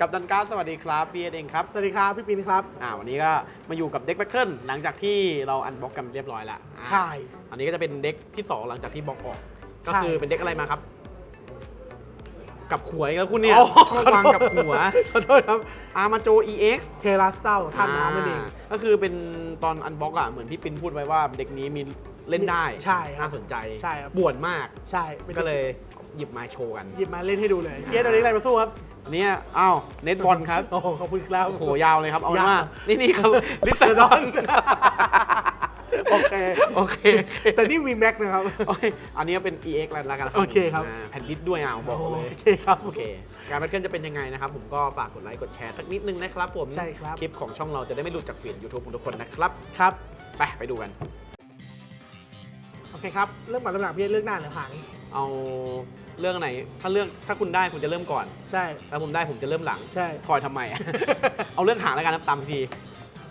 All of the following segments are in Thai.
กับดันการดสวัสดีครับพีเอเองครับ สวัสดีครับ พี่ปินครับ อ่าวันนี้ก็มาอยู่กับเด็กแบคเกิลหลังจากที่เราอันบ็อกกันเรียบร้อยแล้วอ่าใช่ อันนี้ก็จะเป็นเด็กที่ 2 หลังจากที่บล็อกออก ก็ใช่คือเป็นเด็กอะไรมาครับ กับหัวอีกแล้วคุณเนี่ยอ๋อวางกับหัวขอโทษครับอามาโจ EX เทราสเต้าท่านน้ำนั่นเองาก็คือเป็นตอนอันบ็อกอะเหมือนที่ปินพูดไว้ว่าเด็กนี้มีเล่นได้ใช่ครับน่าสนใจใช่ครับบวนมากใช่ป็นก็เลยหยิบมาโชว์กันหยิบมาเล่นให้ดูเลยเกียร์ตัวนี้อะไรมาสู้ครับอัน เนี้ยอ้าวเน็ตบอลครับ โอ้โหขอบคุณครับ โอ้โห ยาวเลยครับ เอาเป็นยาวว่านี่นี่ครับ ลิสเตอร์ดอนโอเคโอเค แต่นี่วีแม็กนะครับ โอเค อันนี้เป็น EX แล้วแล้วกันโอเคครับาแผ่นดิสด้วยอะบอกเลย โอเคครับ โอเค การบัตเกิลจะเป็นยังไงนะครับ ผมก็ฝากกดไลค์ กดแชร์สักนิดนึงนะครับผมใช่ครับ คลิปของช่องเราจะได้ไม่หลุดจากฟีด YouTube ของทุกคนนะครับ ครับ ไป ไปดูกัน โอเคครับ เริ่มก่อนเริ่มหลังพี่เลือกหน้าหรือหาง เอา เรื่องไหน ถ้าเรื่องถ้าคุณได้คุณจะเริ่มก่อน ใช่ ถ้าผมได้ผมจะเริ่มหลังใช่คอยทำไมอะ เอาเรื่องหางแล้วกันนะตามที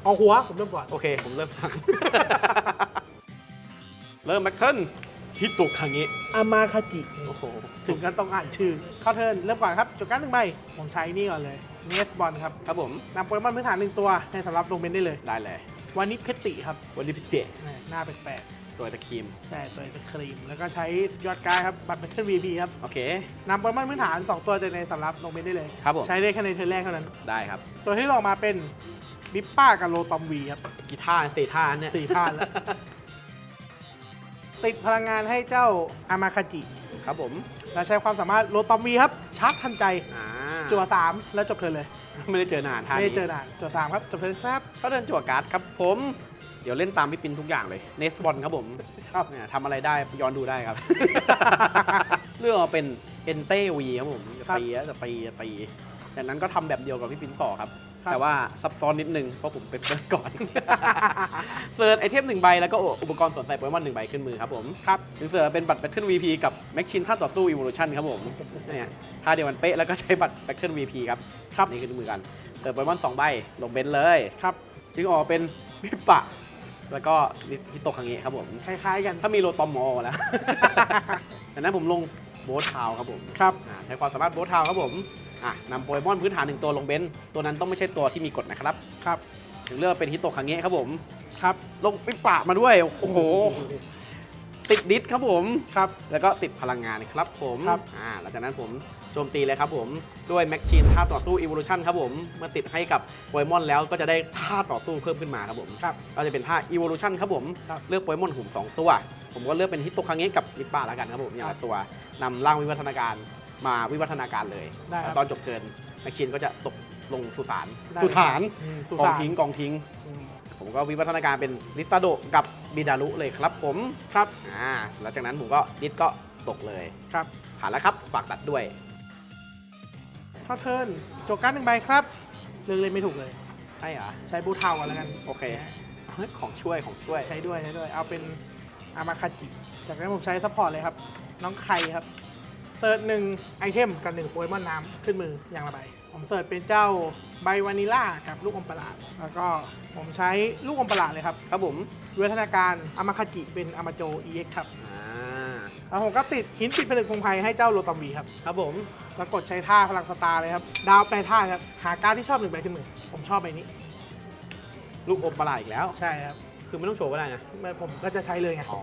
เอาหัวผมเริ่มก่อน โอเค ผมเริ่มหลัง เริ่มแบคเกิลฮิตตุคังนี้อามาคาจิ โอ้โห ถึงกันต้องอ่านชื่อ เข้าเทิร์นเริ่มก่อนครับจดการดหนึ่งใบ ผมใช้นี่ก่อนเลยเนสบอลครับ ครับผมนำโปเกมอนพื้นฐานหนึ่งตัว ให้สำหรับลงเบนได้เลย ได้เลย วันนี้เพชรติครับวันนี้พี่เจนี่หน้าแปลกตัวตะครีมๆใช่ตัวเป็นครีม แล้วก็ใช้ยอดการดครับ บัตรเป็นเครื่อง VP ครับโอเค นำโปเกมอนพื้นฐาน 2 ตัวจากในสำรับลงเบนได้เลย ครับผม ใช้ได้แค่ในเทิร์นแรกเท่านั้น ได้ครับ ตัวที่ลงมาเป็นบิปป้ากับโลตอมวีครับกีท่าร์สี่ท่าเนี่ยสี่ท่าแล้ว ติดพลังงานให้เจ้าอามาคาจิ ครับผม แล้วใช้ความสามารถโลตอมวีครับ ชาร์จทันใจ อ่าจั่วสามแล้วจบเทิร์นเลย ไม่ได้เจอนานท่าไม่นี้ได้เจอนานจั่วสามครับจบเทิร์นครับเขาเดินจั่วการ์ดครับผม เดี๋ยวเล่นตามพี่ปินทุกอย่างเลยเนสบอลครับผมครับเนี่ยทำอะไรได้ย้อนดูได้ครับ เรื่องเอาเป็นเอนเต้วีครับผมจะครับตีอะจะตีจะตีจากนั้นก็ทำแบบเดียวกับพี่ปินต่อครับ ครับ แต่ว่าซับซ้อนนิดนึงเพราะผมเป็นเปิดก่อนเซิร์ชไอเทมหนึ่งใบแล้วก็อุปกรณ์สวนใส่โปเกมอนหนึ่งใบขึ้นมือครับผมครับถึงเสือเป็นบัตรแบทเทิล VP กับแม็กชินท่าต่อสู้ Evolution ครับผมเนี่ย ท่าเดียวกันเป๊ะแล้วก็ใช้บัตรแบทเทิล VP ครับครับนี่คือมือกันเติมโปเกมอนสองใบลงเบนซ์เลยครับจึงออกเป็นวิปปะแล้วก็ฮิโตะคังเงะครับผมคล้ายๆกันถ้ามีโรตอมมอแล้วจากนั้นผมลงโบททาวครับผมครับอ่าใช้ความสามารถโบททาวครับผมอะนำโปเกมอนพื้นฐานหนึ่งตัวลงเบนซ์ตัวนั้นต้องไม่ใช่ตัวที่มีกฎนะครับครับถึงเลือกเป็นฮิโตะคังเงะครับผมครับลงวิปปะมาด้วยโอ้โหติดดิสครับผมครับ แล้วก็ติดพลังงานครับผมครับอ่าหลังจากนั้นผม โจมตีเลยครับผมด้วยแม็กชีนท่าต่อสู้ Evolution ครับผมเมื่อติดให้กับโปเกมอนแล้วก็จะได้ท่าต่อสู้เพิ่มขึ้นมาครับผมครับก็จะเป็นท่า Evolution ครับผมครับเลือกโปเกมอนหุ่ม2ตัว ผมก็เลือกเป็นฮิตโตคังเงะกับลิปป้าแล้วกันครับผมอย่างละตัวนำร่างวิวัฒนาการมาวิวัฒนาการเลยได้ครับตอนจบเกินแม็กชีนก็จะตกลงสุสานได้สุสานอืมสุกองสานทิ้งกองทิ้ง อืม ผมก็วิวัฒนาการเป็นลิซาโดกับบิดารุเลยครับผมครับ อ่าหลังจากนั้นผมก็ดิสก็ตกเลยครับผ่านแล้วครับฝากตัดด้วย เข้าเทิร์นโจกการดหนึ่งใบครับเลือกเลยไม่ถูกเลย ใช่เหรอ ใช้บูทเทากันแล้วกัน โอเคเฮ้ยของช่วยของช่วย ใช้ด้วยใช้ด้วย เอาเป็นอามาคาจิจากนั้นผมใช้ซัพพอร์ตเลยครับ น้องไข่ครับเซิร์ชหนึ่งไอเทมกับหนึ่งโปเกมอนน้ำขึ้นมืออย่างละใบ ผมเซิร์ชเป็นเจ้าใบวานิล่ากับลูกอมประหลาด แล้วก็ผมใช้ลูกอมประหลาดเลยครับ ครับผมวิวัฒนาการอามาคาจิเป็นอามาโจ EX ครับอ่าแล้วผมก็ติดหินติดผนึกพงไพรให้เจ้าโรตอมบีครับ ครับผม แล้วกดใช้ท่าพลังสตาร์เลยครับ ดาวแปลท่าครับ หาการดที่ชอบหนึ่งใบขึ้นมือผมชอบใบนี้ ลูกอมประหลาดอีกแล้ว ใช่ครับคือไม่ต้องโชว์ก็ได้นะ ผมก็จะใช้เลยไงอ๋อ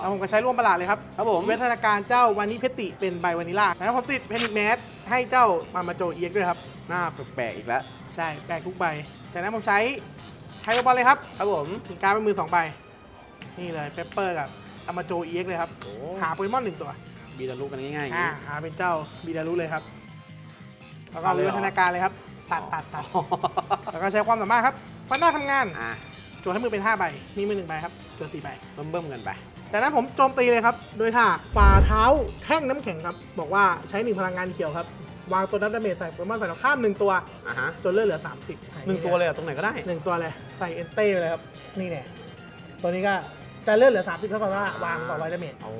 แล้วผมก็ใช้ร่วมประหลาดเลยครับครับผมวิวัฒนาการเจ้าวานิเพติเป็นใบวานิล่าแล้วผมติดเพนิกแมสให้เจ้ามามาโจเอียกด้วยครับ หน้าแปลกๆอีกแล้ว ใช่แปลกทุกใบ จากนั้นผมใช้ไฮโรบอลเลยครับ ครับผมถึงการดเป็นมือสองใบ นี่เลยเปปเปอร์กับอามาโจเอียกเลยครับโอ้หาโปเกมอนหนึ่งตัว บีดารุกันง่ายๆอย่างอ่านี้ หาเป็นเจ้าบีดารุเลยครับ แล้วก็เอาเลยวิเหรอวัฒนาการเลยครับ ตัดตัดตัดอ๋อแล้วก็ใช้ความสามารถครับ ฟันหน้าทำงานอะโจทย์ให้มือเป็น5ใบ มีมือหนึ่งใบครับโจทย์สี่ใบเบิ่มๆกันไป จากนั้นผมโจมตีเลยครับ โดยท่าฝ่าเท้าแท่งน้ำแข็งครับ บอกว่าใช้หนึ่งพลังงานเขียวครับ วางตัวนับดาเมจใส่โปเกมอนฝ่ายตรงข้ามหนึ่งตัว อะฮะจนเลือดเหลือ 30หนึ่งตัวเลยเหรอตรงไหนก็ได้ หนึ่งตัวเลย ใส่เอนเต้ไปเลยครับ นี่เนี่ยตัวนี้ก็จะเลือดเหลือ 30เท่ากับว่าวาง200ดาเมจโอ้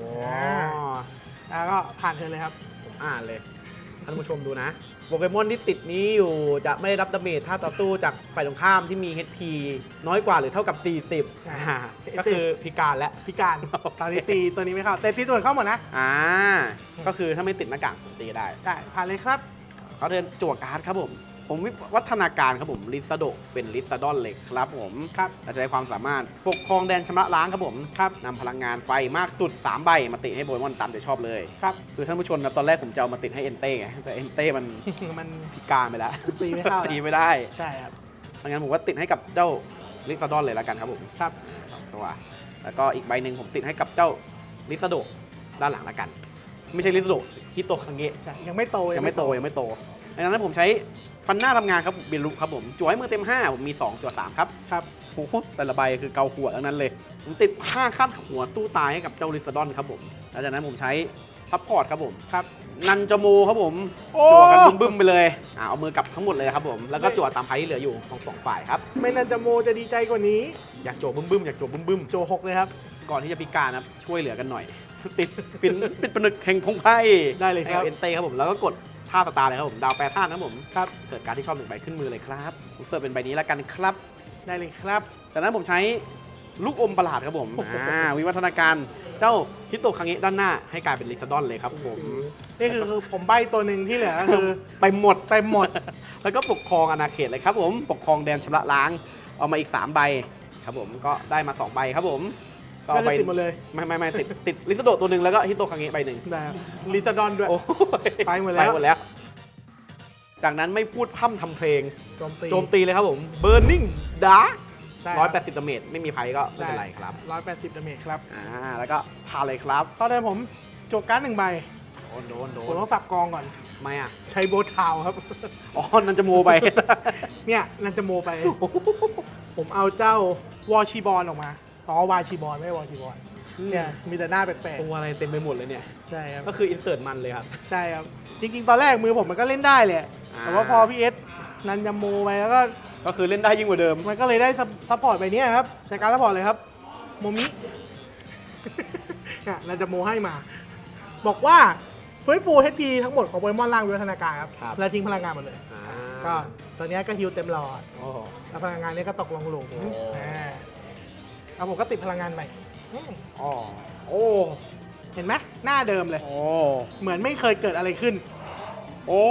แล้วก็ผ่านเธอเลยครับผมอ่านเลยท่านผู้ชมดูนะ โปเกมอนที่ติดนี้อยู่จะไม่ได้รับดาเมจถ้าต่อสู้จากฝ่ายตรงข้ามที่มี HP น้อยกว่าหรือเท่ากับ 40อ่าก็คือพิการและ พิการตอนนี้ตีตัวนี้ไม่เข้า แต่ตีตัวอื่นเข้าหมดนะ อ่า ก็คือถ้าไม่ติดหน้ากากผมตีได้ ใช่ ผ่านเลยครับเขาเดินจั่วการ์ดครับผม ผมวิวัฒนาการครับผมลิซาโดเป็นลิซาดอนเหล็กครับผมครับเราจะใช้ความสามารถปกครองแดนชำระล้างครับผมครับนำพลังงานไฟมากสุด 3 ใบมาติดให้โปเกมอนตามใจชอบเลยครับคือท่านผู้ชมนะตอนแรกผมจะเอามาติดให้เอนเต้ไงแต่เอนเต้มันมันพิการไปแล้วตีไม่เข้าตีไม่ได้ใช่ครับดังนั้นผมก็ติดให้กับเจ้าลิซาดอนเลยแล้วกันครับผมครับสองตัวแล้วก็อีกใบหนึ่งผมติดให้กับเจ้าลิซาโดด้านหลังแล้วกัน ไม่ใช่ลิซาโดฮิโตคังเงะใช่ยังไม่โตยังไม่โตยังไม่โตดังนั้นผมใช้ ฟันหน้าทำงานครับเบลุครับผมจั่วให้มือเต็ม 5 ผมมี 2จั่ว3ครับครับโอ้โหแต่ละใบคือเกาหัวทั้งนั้นเลย ผมติด5ขั้นหัวสู้ตายให้กับเจ้าลิซาดอนครับผมหลังจากนั้นผมใช้ซัพพอร์ตครับผมครับนันจโมครับผมโอ้จั่วกันบึ้มๆไปเลยอ่าเอามือกลับทั้งหมดเลยครับผมแล้วก็จั่วตามไพ่ที่เหลืออยู่ของสองฝ่ายครับไม่นันจะโมจะดีใจกว่านี้ อยากจั่วบึ้มๆอยากจั่วบึ้มๆโจหกเลยครับก่อนที่จะพิการนะครับช่วยเหลือกันหน่อย ติดปิดปิดผนึกแห่งพงไพ่ได้เลยครับให้กับเอนเต้ครับผมแล้วก็กด ท่าสตาร์เลยครับผม ดาวแปรท่านครับผมครับเกิดการดที่ชอบหนึ่งใบขึ้นมือเลยครับผมเสิร์ฟเป็นใบนี้แล้วกันครับ ได้เลยครับ จากนั้นผมใช้ลูกอมประหลาดครับผมโอ้โหอ่าวิวัฒนาการเจ้าฮิโตคังเงะด้านหน้า ให้กลายเป็นลิซาดอนเลยครับผม นี่คือคือผมใบตัวหนึ่งที่เหลือก็คือไปหมดเต็มหมด แล้วก็ปกครองอาณาเขตเลยครับผม ปกครองแดนชำระล้าง เอามาอีก 3 ใบครับผม ก็ได้มา 2 ใบครับผม ก็ก็เอาคือไปติดหมดเลย ไม่ไม่ไม่ติดติดลิซาโดตัวหนึ่งแล้วก็ฮิโตคังเงะใบหนึ่งได้ลิซาดอนด้วย โอ้ยไปหมดแล้ว ไปหมดแล้ว จากนั้นไม่พูดพร่ำทำเพลง โจมตีโจมตีเลยครับผม Burning Dark ได้ร้อยแปดสิบดาเมจไม่มีไพ่ก็ไม่เป็นไรครับ ร้อยแปดสิบดาเมจครับอ่า แล้วก็พาเลยครับ ตอนนี้ผมโจกการ์ดหนึ่งใบ โดนโดนโดผมนต้องสับกองก่อนไม่อะ ใช้โบททาวน์ครับ อ๋อ นันจะโมไป เนี่ยนันจะโมไป ผมเอาเจ้าวอชีบอลออกมา อ๋อวาชีบอลไม่ใช่วอชีบอลเนี่ยมีแต่หน้าแปลกตัวอะไรเต็มไปหมดเลยเนี่ย ๆใช่ครับก็คืออินเสิร์ตมันเลยครับ ใช่ครับจริงๆ ตอนแรกมือผมมันก็เล่นได้แหละอ่า แต่ว่าพอพี่เอสนันจะโมไปแล้วก็ก็คือเล่นได้ยิ่งกว่าเดิม มันก็เลยได้ซัพซัพพอร์ตไปเนี้ยครับใช้การซัพพอร์ตเลยครับโมมิอะนันจะโมให้มา บอกว่าฟื้นฟู HP ทั้งหมดของโปเกมอนล่างวิวัฒนาการครับครับ แล้วทิ้งพลังงานหมดเลยอ่าก็ตอนเนี้ยก็ฮิวเต็มหลอด โอ้แล้วพลังงานเนี้ก็ตกลงหลุมโอ้ อ่า แล้วผมก็ติดพลังงานใหม่อืมอ๋อโอ้เห็นไหมหน้าเดิมเลย โอ้เหมือนไม่เคยเกิดอะไรขึ้น โอ้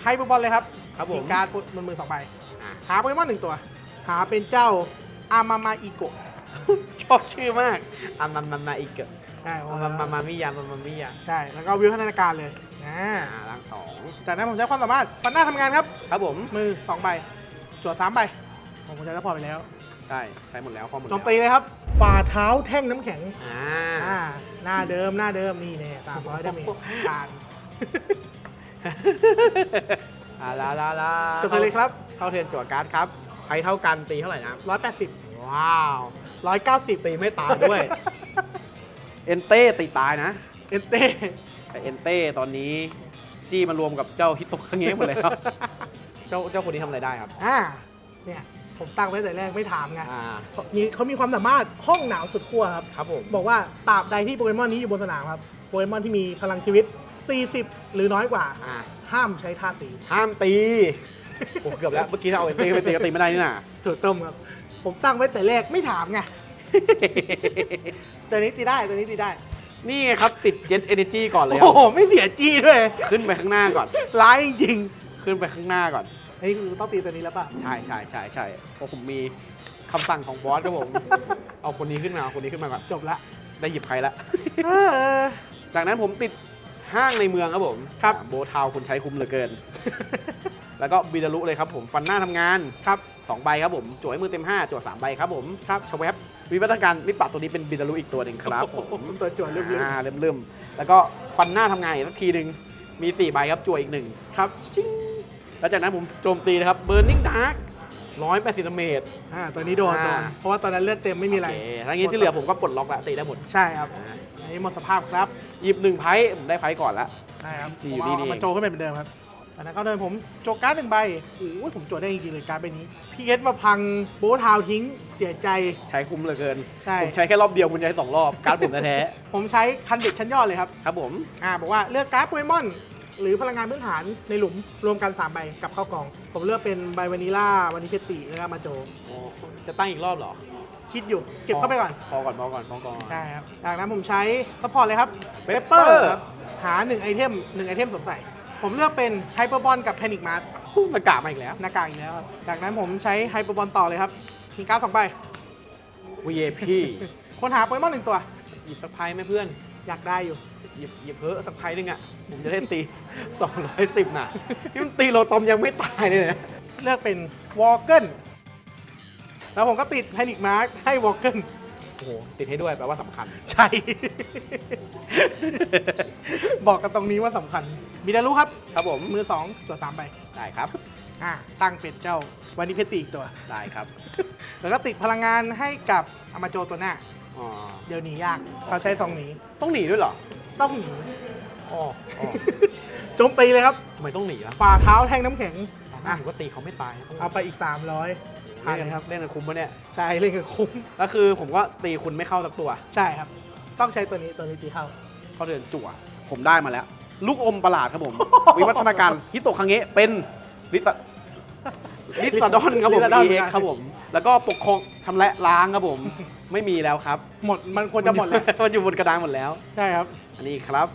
ใครปุ๊บบอลเลยครับครับผมมีการ์ดปุ๊บบนมือสองใบอะหาโปเกมอนหนึ่งตัว หาเป็นเจ้าอามามาอิโกะชอบชื่อมากอามามามาอีกเกใช่มามามามิยามามามิยาใช่แล้วก็วิวัฒนาการเลยอ่าอ่าร่างสองจากนั้นผมใช้ความสามารถฟันหน้าทำงานครับ ครับผมมือสองใบจวดสามใบผมใช้ซัพพอร์ตไปแล้ว ใช่ใช้หมดแล้วพอหมดโจแล้วมตีเลยครับฝ่าเท้าแท่งน้ำแข็งอ่าอ่าหน้าเดิมหน้าเดิมนี่แน่สามร้อยดาเมจการอ่าลาลาลาจบไปเลยครับเข้าเทียนจั่วการ์ดครับไพ่เท่ากันตีเท่าไหร่นะร้อยแปดสิบว้าวร้อยเก้าสิบตีไม่ตายด้วย เอนเต้ตีตายนะ เอเต้แต่เอนเต้ตอนนี้ จี้มารวมกับเจ้าฮิโตะคังเงะหมดเลยครับเจ้าเจ้าคนนี้ทำอะไรได้ครับ อ่าเนี่ย ผมตั้งไว้แต่แรกไม่ถามไงอ่ามีเขามีความสามารถห้องหนาวสุดขั้วครับ ครับผมบอกว่าตราบใดที่โปเกมอนนี้อยู่บนสนามครับ โปเกมอนที่มีพลังชีวิต 40 หรือน้อยกว่า อ่าห้ามใช้ท่าตี ห้ามตีโอ้เกือบแล้วเมื่อกี้ถ้าเอาเอนเต้ไปตีก็ตีไม่ได้นี่น่ะ ถูกต้มครับ ผมตั้งไว้แต่แรกไม่ถามไง ตัวนี้ตีได้ตัวนี้ตีได้ นี่ไงครับติดเจ็ตเอเนจีก่อนเลยคโอ้รับโห ไม่เสียจี้ด้วย ขึ้นไปข้างหน้าก่อน ร้ายจริงขึ้นไปข้างหน้าก่อนๆอั นนี้คือต้องตีตัวนี้แล้วป่ะ ใช่ใช่ใช่ใช่เพราะผมมีคำสั่งของบอสครับผม เอาคนนี้ขึ้นมาเอาคนนี้ขึ้นมาก่อน จบละ ได้หยิบใครละเออจากนั้นผมติดห้างในเมืองครับผมครับ โบทาวคุณใช้คุ้มเหลือเกิน แล้วก็บิดารุเลยครับผม ฟันหน้าทำงานครับ2ใบครับผมจั่วให้มือเต็ม 5จั่ว3ใบครับผมครับชวบวิวัฒนาการวิปัตตัวนี้เป็นบิดารุอีกตัวหนึ่งครับผม ตัวจวดเรื่อยอ่าเริ่มเริ่มๆ แล้วก็ฟันหน้าทำงานอีกสักทีหนึ่งมี 4 ใบครับจั่วอีกหนึ่งๆครับ ชิง แล้วจากนั้นผมโจมตีนะครับ Burning Dark 180ดาเมจอ่าตัวนี้โดนโดนอ่า เพราะว่าตอนนั้นเลือดเต็มไม่มีอะไรโอเคทั้งนี้ที่เหลือผมก็ปลดล็อกแล้วตีได้หมดใช่ครับอ่าอันนี้หมดสภาพครับหยิบหนึ่งไพ่ผมได้ไพ่ก่อนละ ใช่ครับนี่ผมอยู่เอานี่เอามาโจขึ้นไปเหมือนเดิมครับตอนนั้นเขาเดินผมโจการ์ดหนึ่งใบโอ้ยผมโจได้จริงๆเลยการ์ดใบนี้พี่เอสมาพังโบททาวน์ทิ้งเสียใจ ใช้คุ้มเหลือเกิน ใช่ ผมใช้แค่รอบเดียวคุณใช้สองรอบการ์ดผมแท้ผมใช้คันเด็กชั้นยอดเลยครับ ๆครับผม อ่าบอกว่าเลือกการ์ดโปเกมอน หรือพลังงานพื้นฐานในหลุมรวมกัน3ใบกลับเข้ากล่อง ผมเลือกเป็นใบวานิล่าวานิเชติแล้วก็มาโจอ๋อจะตั้งอีกรอบเหรอคิดอยู่เก็บเข้าไปก่อน พอก่อนพอก่อนพอก่อน ใช่ครับจากนั้นผมใช้ซัพพอร์ตเลยครับ Pepper ครับหา1ไอเทม1ไอเทมสวมใส่ ผมเลือกเป็นไฮเปอร์บอลกับแพนิกมาร์มากามาอีกแล้ว หน้ากากอีกแล้วครับจากนั้นผมใช้ไฮเปอร์บอลต่อเลยครับมีการ์ดสองใบ VIP คนหาโปเกมอนหนึ่งตัว หยิบสักไพ่ไหมเพื่อน อยากได้อยู่ หยิบหยิบเพิ่สักไพ่หนึงอะ ผมจะได้ตี 210 น่ะที่มันตีโลตอมยังไม่ตายเลยเนี่ยเลือกเป็นวอลเกิลแล้วผมก็ติดแพนิกมาร์ให้วอลเกิลโอ้โห ติดให้ด้วยแปลว่าสำคัญ ใช่ บอกกันตรงนี้ว่าสำคัญ มีดารุครับ ครับผมมือสองตัวสามใบได้ครับ อ่าตั้งเป็นเจ้าวันนี้เพชรตีอีกตัว ได้ครับ แล้วก็ติดพลังงานให้กับอามาโจตัวหน้า อ๋อเดี๋ยวหนียากเขาใช้สองหนีต้องหนีด้วยเหรอต้องหนีอ๋ออ๋อโจมตีเลยครับ ทำไมต้องหนีล่ะฝ่าเท้าแทงน้ำแข็ง อะ ถือว่าตีเขาไม่ตายเอาไปอีก 300เล่นกันครับ เล่นกันคุ้มปะเนี่ยใช่เล่นกับคุ้มก็คือผมก็ตีคุณไม่เข้าสักตัว ใช่ครับ ต้องใช้ตัวนี้ตัวนี้ตีเข้า เขาเดินจั่ว ผมได้มาแล้ว ลูกอมประหลาดครับผม วิวัฒนาการฮิโตะคังเงะเป็นลิซาลิซาดอนครับผม Lizardon EX ครับผม แล้วก็ปกครองชำระล้างครับผม ไม่มีแล้วครับ หมดมันควรจะหมดแล้ว มันอยู่บนกระดานหมดแล้ว ใช่ครับอันนี้ครับ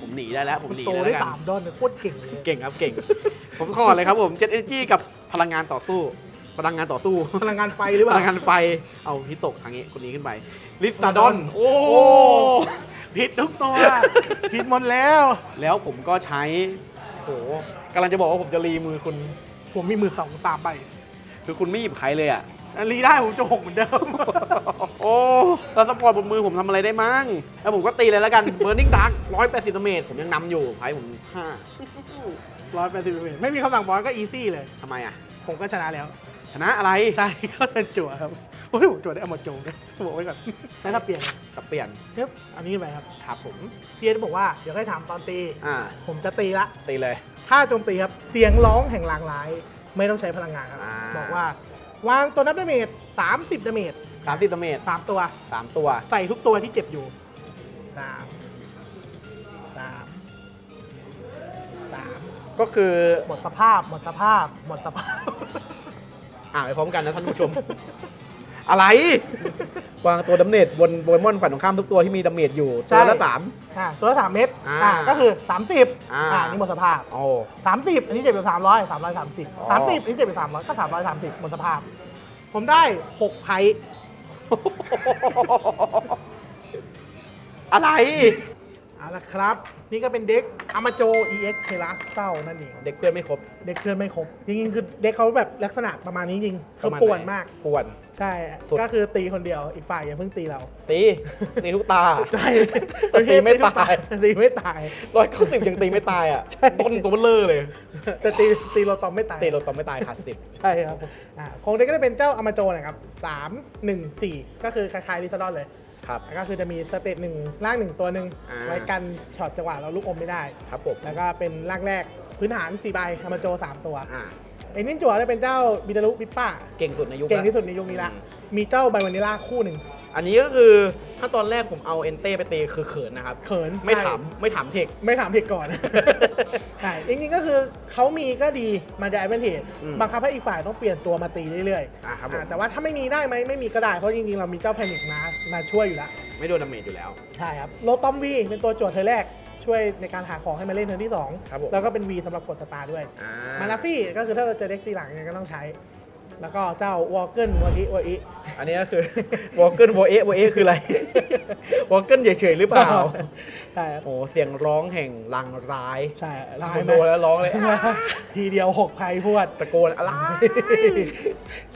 ผมหนีได้แล้ว ผมหนีโตได้ได้แล้วกัสานมดอนเนี่ยโคตรเก่งเลยเก่งครับเก่ง ผมขอเลยครับผมเจ็ e เอจีกับพลังงานต่อสู้ พลังงานต่อสู้ พลังงานไฟหรือเปพล่า ลังงานไฟ เอาฮิโตะคังเงะคนนี้ขึ้นไป ลิซาดอนโอ้โอ้ ผิดทุกตัว ผิดหมดแล้ว แล้วผมก็ใช้โหกำลังจะบอกว่าผมจะรีมือคุณ ผมมีมือสองตามไป คือคุณไม่หยิบใครเลยอะ อันรีได้ผมจะหกเหมือนเดิม โอ้สสปอร์ตบนมือผมทำอะไรได้มั่ง แล้วผมก็ตีเลยแล้วกัน Burning Dark 180เมตร ผมยังนำอยู่ไพ่ผมร้อยแปดสิบเมตรไม่มีคำสั่งบอลก็อีซี่เลย5ทำไมอะ ผมก็ชนะแล้ว ชนะอะไร ใช่ก็เป็นจั่วครับโอ้ยผมจั่วได้เอามาโจงเลยบอกไว้ก่อนแล้วถ้าเปลี่ยนกับเปลี่ยนเฮ้ยอันนี้ไปครับครับผมพี่เอ็นบอกว่าเดี๋ยวให้ถามตอนตี อ่า ผมจะตีละ ตีเลย ถ้าโจมตีครับ เสียงร้องแห่งลางร้าย ไม่ต้องใช้พลังงานครับ อ่า บอกว่า วางตัวนับดาเมจ30ดาเมจ30เมตร3ตัว3ตัว ใส่ทุกตัวที่เจ็บอยู่สามสามสามก็คือหมดสภาพ หมดสภาพ หมดสภาพ อ่านไปพร้อมกันนะท่านผู้ชม อะไร วางตัวดาเมจบนโปเกมอนฝ่ายตรงข้ามทุกตัวที่มีดาเมจอยู่ใช่ตัวละสาม อ่าตัวละสามเม็ดอ่าอ่าก็คือ 30อ่าอ่านี่หมดสภาพ โอ้ 30 อันนี้เจ็บไปสามร้อยสามร้อยสามสิบอ๋อ สามสิบอันนี้เจ็บไปสามร้อยก็สามร้อยสามสิบหมดสภาพ ผมได้หกไพ่อะไร เอาละครับ นี่ก็เป็นเด็กอามาโจ EX เคลัสเต้านั่นเอง เด็กเพื่อนไม่ครบ เด็กเคลื่อนไม่ครบ จริงๆ คือเด็กเขาแบบลักษณะประมาณนี้จริงคือประมาณป่วนไหมาก ป่วน ใช่ สุด ก็คือตีคนเดียวอีกฝ่ายอย่าเพิ่งตีเรา ตี ตีทุกตา ใช่ตีไม่ตาย ตีไม่ตายร้อยเก้าสิบยังตีไม่ตายอะใช่ต้นตัวเบลเลอร์เลย แต่ตีตีเราตอมไม่ตาย ตีเราต้องไม่ตายขาดสิบใช่ครับอ่าของเด็กก็จะเป็นเจ้าอามาโจนะครับสามหนึ่งสี่ก็คือคล้ายๆลิซาดอนเลย ครับก็คือจะมีสเตตหนึ่งร่างหนึ่งตัวหนึ่งอ่า ไว้กันช็อตจังหวะเราลูกอมไม่ได้ ครับผมแล้วก็เป็นร่างแรกพื้นฐาน4ใบอามาโจ 3 ตัวอ่าไอ้นินจั่วจะเป็นเจ้าบิดารุปิปป้า เก่งสุดในยุคเก่งที่ละสุดในยุคนี้ละอืมมีเจ้าไบวานิล่าคู่หนึ่ง อันนี้ก็คือ ถ้าตอนแรกผมเอาเอนเต้ไปตีคือเขินนะครับ เขินไม่ใช่ถามไม่ถามเทค ไม่ถามผิดก่อน ใช่จริงๆก็คือเขามีก็ดีมาได้เป็นเหตุอืมบังคับให้อีกฝ่ายต้องเปลี่ยนตัวมาตีเรื่อยอ่าครับผมอ่าแต่ว่าถ้าไม่มีได้ไหมไม่มีก็ได้ เพราะจริงๆ เรามีเจ้าแพนิกมามาช่วยอยู่แล้วไม่โดนดาเมจอยู่แล้ว ใช่ครับโลตอมวีเป็นตัวโจทย์เธอแรกช่วยในการหาของให้มาเล่นเทอร์นที่ครับผม2แล้วก็เป็น V สำหรับกดสตาร์ด้วย อ่ามานาฟี่ก็คือถ้าเราเจอเด็กตีหลังเนี่ยก็ต้องใช้ แล้วก็เจ้าวอลเกิลวออิวออิอันนี้ก็คือวอลเกิลวอเอวอเอคืออะไรวอลเกิลเฉยๆหรือเปล่าใช่ครับโอ้เสียงร้องแห่งลังร้ายใช่ลายผมไหมดูแล้วร้องเลยทีเดียวหกไพ่พวดตะโกนอะไร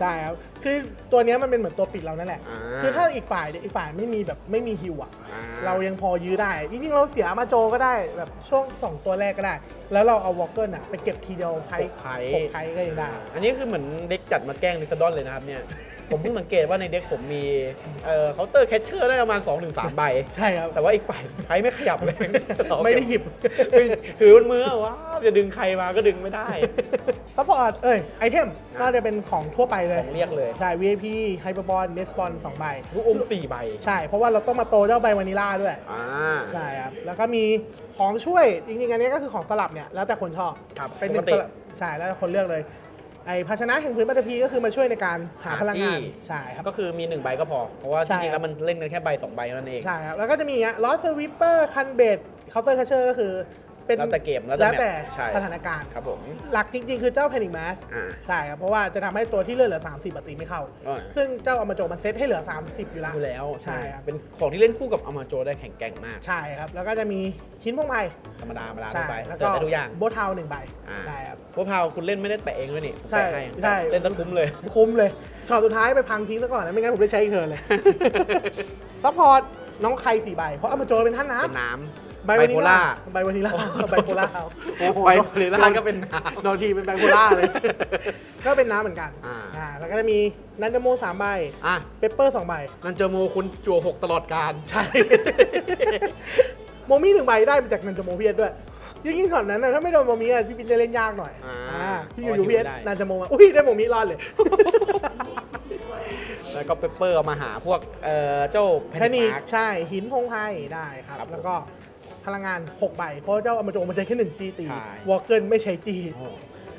ใช่ครับคือตัวเนี้ยมันเป็นเหมือนตัวปิดเรานั่นแหละอ่าคือถ้าอีกฝ่ายเนี่ยอีกฝ่ายไม่มีแบบไม่มีฮิวอะอ่เรายังพอยื้อได้จริงๆเราเสียมาโจก็ได้แบบช่วงสองตัวแรกก็ได้ แล้วเราเอาวอลเกิลอะไปเก็บทีเดียวไพ่หกไพ่หกไพ่ก็ยังได้ อันนี้คือเหมือนเด็กจัดมาแกล้งลิซาดอนเลยนะครับเนี่ย ผมเพิ่งสังเกตว่าในเด็กผมมีเอ่อเคาน์เตอร์แคชเชอร์ได้ประมาณ 2-3ถึงใบ ใช่ครับ แต่ว่าอีกฝ่ายใช้ไม่ขยับเลย ไม่ได้หยิบ คือถือบนมือว้าวจะดึงใครมาก็ดึงไม่ได้ ซัพพอร์ต เอ้ย ไอเทมก็จะเป็นของทั่วไปเลย ของเรียกเลย ใช่ VIP Hyperball n e s p o n สองใบ ลูกอมสี่ใบ ใช่ เพราะว่าเราต้องมาโตเจ้าใบวานิลาด้วย อ่า ใช่ครับ แล้วก็มีของช่วย จริงๆ อันนี้ก็คือของสลับเนี่ย แล้วแต่คนชอบ ครับเป็นหนึ่งปกติ สลับ ใช่ แล้วแต่คนเลือกเลย ไอภาชนะแห่งพื้นปัตตพีก็คือมาช่วยในการหาหาพลังงานจี้ใช่ครับก็คือมีหนึ่งใบก็พอ เพราะว่าใช่จริงๆแล้วมันเล่นกันแค่ใบสองใบเท่านั้นเองใช่ครับแล้วก็จะมีอะลอสวิปเปอร์คันเบดเคาน์เตอร์คัชเชอร์ก็คือ เป็นแล้วแต่เกมแล้วแล้วแต่แต่แมตช์ใช่ สถานการณ์ ครับผม หลักจริงๆ คือเจ้า Panic Mask อ่าใช่ครับ เพราะว่าจะทำให้ตัวที่เลือดเหลือ 30ปตีไม่เข้า อ่า ซึ่งเจ้าอามาโจมันเซตให้เหลือ 30 อยู่แล้ว ดูแล้วใช่ครับ เป็นของที่เล่นคู่กับอามาโจได้แข็งแกร่งมาก ใช่ครับ แล้วก็จะมีหินพวกไม้ธรรมดาธรรมดาใช่ทั่วไปแล้วเจอก็ได้ทุกอย่าง โบทเทาหนึ่งใบอ่าใช่ครับ พวกพาวคุณเล่นไม่ได้แปะเองด้วยนี่ใช่แปะห้ใช่ เล่นตะคุ้มเลย คุ้มเลยช็อตสุดท้ายไปพังทิ้งซะก่อนนะไม่งั้นผมได้ใช้อีกเธอเลย ซัพพอร์ตน้องใครสี่ใบเพราะอามาโจเป็นท่านน้เป็นน้ำำ ไบวานิล่าไบวานิล่าไบโพล่าโอ้โหไบวานิล่าก็เป็นน้ำโดนทีเป็นไบโพล่าเลย ก็เป็นน้ำเหมือนกันอ่าอ่าแล้วก็จะมีนันจโมสามใบอะเปปเปอร์สองใบนันเจอโมคุณจั่วหกตลอดการใช่โมมี่หนึ่งใบได้มาจากนันจโมเพียสด้วยยิ่งๆก่อนนั้นนะถ้าไม่โดนโมมี่อะพี่ปินจะเล่นยากหน่อยอ่าอ่าพี่อยู่อยู่เพเพียราะสว่าฮิวไม่ได้นันจโมมาอุ้ยได้โมมี่รอดเลยแล้วก็เปปเปอร์เอามาหาพวกเอ่อเจ้าแพนิคมาร์คใช่หินพงไพได้ครับครับผมแล้วก็ พลังงาน 6 ใบ เพราะเจ้าอามาโจมันใช้แค่1จีตีใช่ วอลเกิลไม่ใช้จีโอ้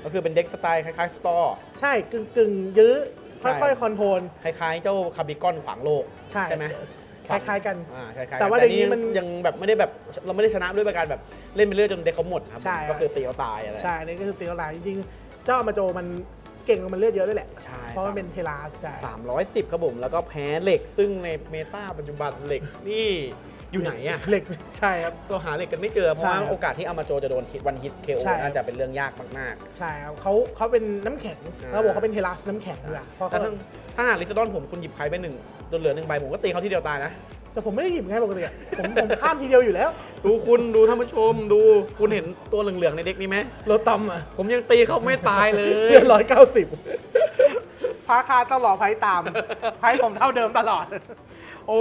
ก็คือเป็นเด็กสไตล์คล้ายๆสตอร์ ใช่กึ่งกึ่งๆยื้อใช่ค่อยๆ คอนโทรล คล้ายๆ เจ้าคาร์บิคอนขวางโลกใช่ ไหมคล้ายๆกัน อ่าคล้ายๆแต่ว่ากัเด็กนี้มันยังแบบไม่ได้แบบเราไม่ได้ชนะด้วยการแบบเล่นไปเรื่อยจนเด็กเขาหมดครับใช่ ก็คือตีเอาตายอะไร ใช่นี่ก็คือตีกระลายจริงๆ เจ้าอามาโจมันเก่งกว่ามันเลือดเยอะด้วยแหละ ใช่ เพราะมันเป็นเทลาสใช่สามร้อยสิบครับผม แล้วก็แพ้เหล็กซึ่งในเมตาปัจจุบันเหล็กนี่ อยู่ไหนอะเหล็กใช่ครับตัวหาเหล็กกันไม่เจอ เพราะว่าใช่ครับโอกาสที่อามาโจจะโดนฮิตวันฮิตเคโอใช่ครับน่าจะเป็นเรื่องยากมาก ใช่ครับเขาเขาเป็นน้ำแข็งอ่าแล้วบอกเขาเป็นเทลาสน้ำแข็งด้วยๆเพราะแต่เขาถ้าถ้าหากลิซดอนผมคุณหยิบใครไปหนึ่งจนเหลือหนึ่งใบผมก็ตีเขาที่เดียวตายนะ แต่ผมไม่ได้หยิบไงปกติอะผมผมข้ามทีเดียวอยู่แล้วดูคุณดูท่านผู้ชมดูคุณเห็นตัวเหลืองๆในเด็กนี้ไหมโรตอมอะผมยังตีเขาไม่ตายเลยเลือดร้อยเก้าสิบ พาคาต้องรอไพ่ตามไพ่ผมเท่าเดิมตลอด โอ้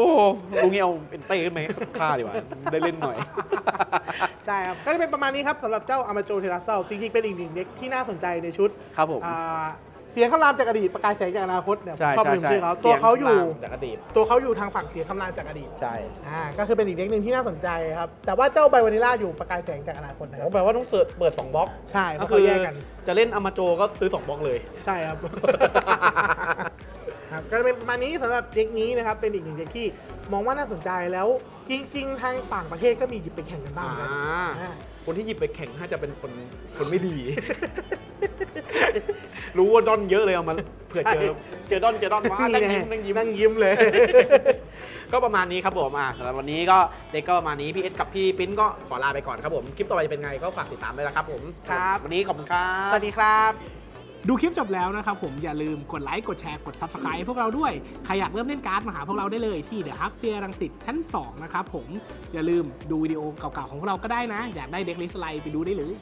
ลุงเงี้ยเอาเป็นเต้ขึ้นไหมฆ่าดีกว่าได้เล่นหน่อย ใช่ครับ ก็จะเป็นประมาณนี้ครับสำหรับเจ้าอามาโจเทราเซลจริงๆ เป็นอีกหนึ่งเด็กที่น่าสนใจในชุดครับผมอ่า เสียงคำรามจากอดีตประกายแสงจากอนาคตเนี่ยใช่ชอบใช่ลืมใช่ชื่อเขาตัวเขาอยู่จากอดีตตัวเขาอยู่ทางฝั่งเสียงคำรามจากอดีตใช่อ่าก็คือเป็นอีกเด็กหนึ่งที่น่าสนใจครับ แต่ว่าเจ้าไบวานิล่าอยู่ประกายแสงจากอนาคตนะคผรัมบแปลว่าต้องเสิร์ชเปิด2บล็อกใช่เพก็ราะคืเขาอแยกกัน จะเล่นอามาโจก็ซื้อ2บล็อกเลย ใช่ครับ ครับก็เป็นประมาณนี้สำหรับเด็กนี้นะครับเป็นอีกหนึ่งเด็กที่มองว่าน่าสนใจแล้วจริง ๆ ทางต่างประเทศก็มีหยิบไปแข่งกันบ้างเหมือนกันอ่า อ่า คนที่หยิบไปแข่งน่าจะเป็นคนคนไม่ดี รู้ว่าดอนเยอะเลยเอามาเผื่อเจอ เจอดอนเจอดอนว้านั่งยิ้มนั่งยิ้ม นั่งยิ้มเลย ก็ประมาณนี้ครับผมอะสำหรับวันนี้ก็เด็กก็ประมาณนี้พี่เอสกับพี่ปิ้นก็ขอลาไปก่อนครับผม คลิปต่อไปจะเป็นไงก็ฝากติดตามด้วยนะครับผม ครับ วันนี้ขอบคุณครับ สวัสดีครับ ดูคลิปจบแล้วนะครับผมอย่าลืมกดไลค์กดแชร์กด Subscribe พวกเราด้วย ใครอยากเริ่มเล่นการ์ดมาหาพวกเราได้เลยที่เดอะฮับเซียรังสิตชั้น 2 นะครับผมอย่าลืมดูวิดีโอเก่าๆของพวกเราก็ได้นะ อยากได้เด็กลิสไลไปดูได้เลย